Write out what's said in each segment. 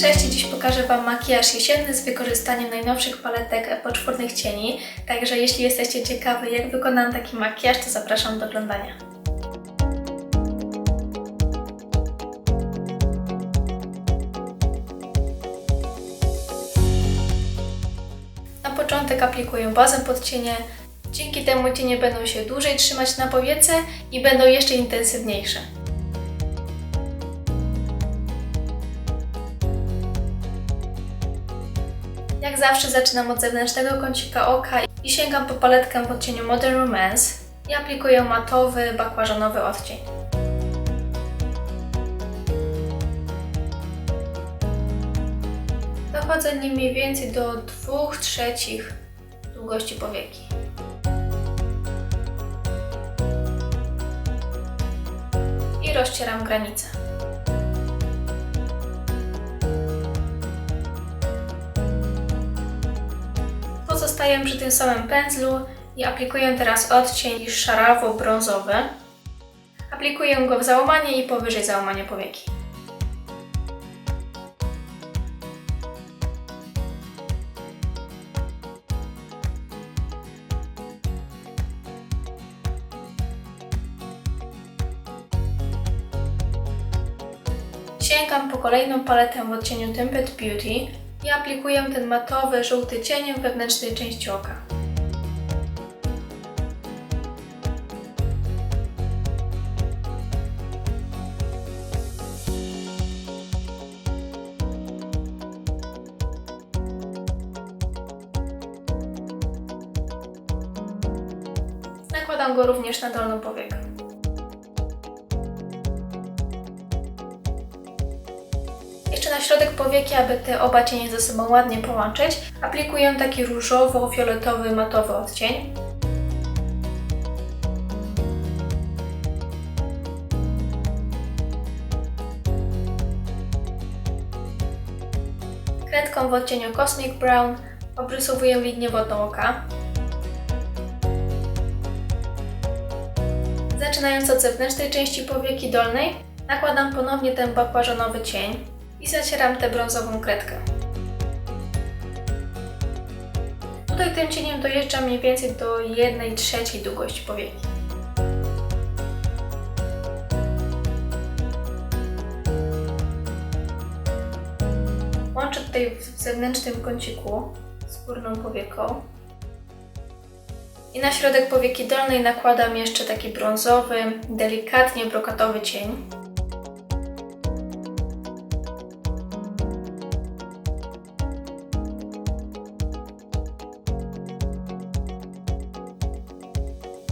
Cześć, dziś pokażę Wam makijaż jesienny z wykorzystaniem najnowszych paletek poczwórnych cieni. Także jeśli jesteście ciekawi jak wykonam taki makijaż, to zapraszam do oglądania. Na początek aplikuję bazę pod cienie. Dzięki temu cienie będą się dłużej trzymać na powiece i będą jeszcze intensywniejsze. Jak zawsze zaczynam od zewnętrznego kącika oka i sięgam po paletkę w odcieniu Modern Romance i aplikuję matowy, bakłażanowy odcień. Dochodzę nim mniej więcej do 2 trzecich długości powieki. I rozcieram granicę. Pozostaję przy tym samym pędzlu i aplikuję teraz odcień szarawo-brązowy. Aplikuję go w załamanie i powyżej załamania powieki. Sięgam po kolejną paletę w odcieniu Tempted Beauty i aplikuję ten matowy, żółty w wewnętrznej części oka. Nakładam go również na dolną powiekę. Jeszcze na środek powieki, aby te oba cienie ze sobą ładnie połączyć, aplikuję taki różowo-fioletowy matowy odcień. Kredką w odcieniu Cosmic Brown obrysowuję linię wodną oka. Zaczynając od zewnętrznej części powieki dolnej, nakładam ponownie ten bakłażanowy cień i zacieram tę brązową kredkę. Tutaj tym cieniem dojeżdżam mniej więcej do 1 trzeciej długości powieki. Łączę tutaj w zewnętrznym kąciku z górną powieką. I na środek powieki dolnej nakładam jeszcze taki brązowy, delikatnie brokatowy cień.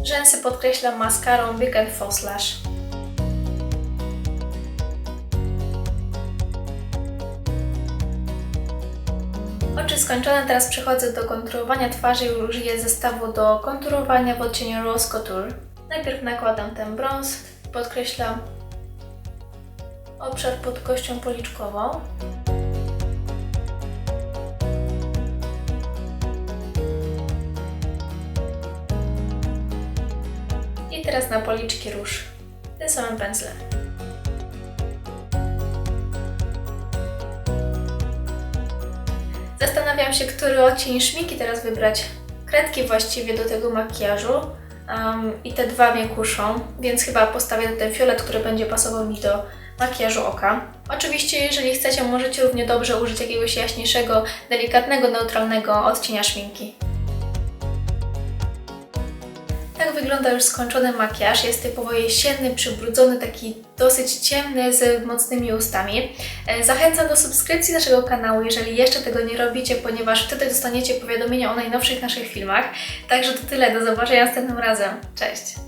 Rzęsy podkreślam maskarą Big and Lash. Oczy skończone, teraz przechodzę do konturowania twarzy i użyję zestawu do konturowania w odcieniu Rose Couture. Najpierw nakładam ten brąz, podkreślam obszar pod kością policzkową. Teraz na policzki róż tym samym pędzlem. Zastanawiam się, który odcień szminki teraz wybrać. Kredki właściwie do tego makijażu um, i te dwa mnie kuszą, więc chyba postawię ten fiolet, który będzie pasował mi do makijażu oka. Oczywiście, jeżeli chcecie, możecie równie dobrze użyć jakiegoś jaśniejszego, delikatnego, neutralnego odcienia szminki. Wygląda już skończony makijaż. Jest typowo jesienny, przybrudzony, taki dosyć ciemny z mocnymi ustami. E, Zachęcam do subskrypcji naszego kanału, jeżeli jeszcze tego nie robicie, ponieważ wtedy dostaniecie powiadomienia o najnowszych naszych filmach. Także to tyle, do zobaczenia następnym razem. Cześć!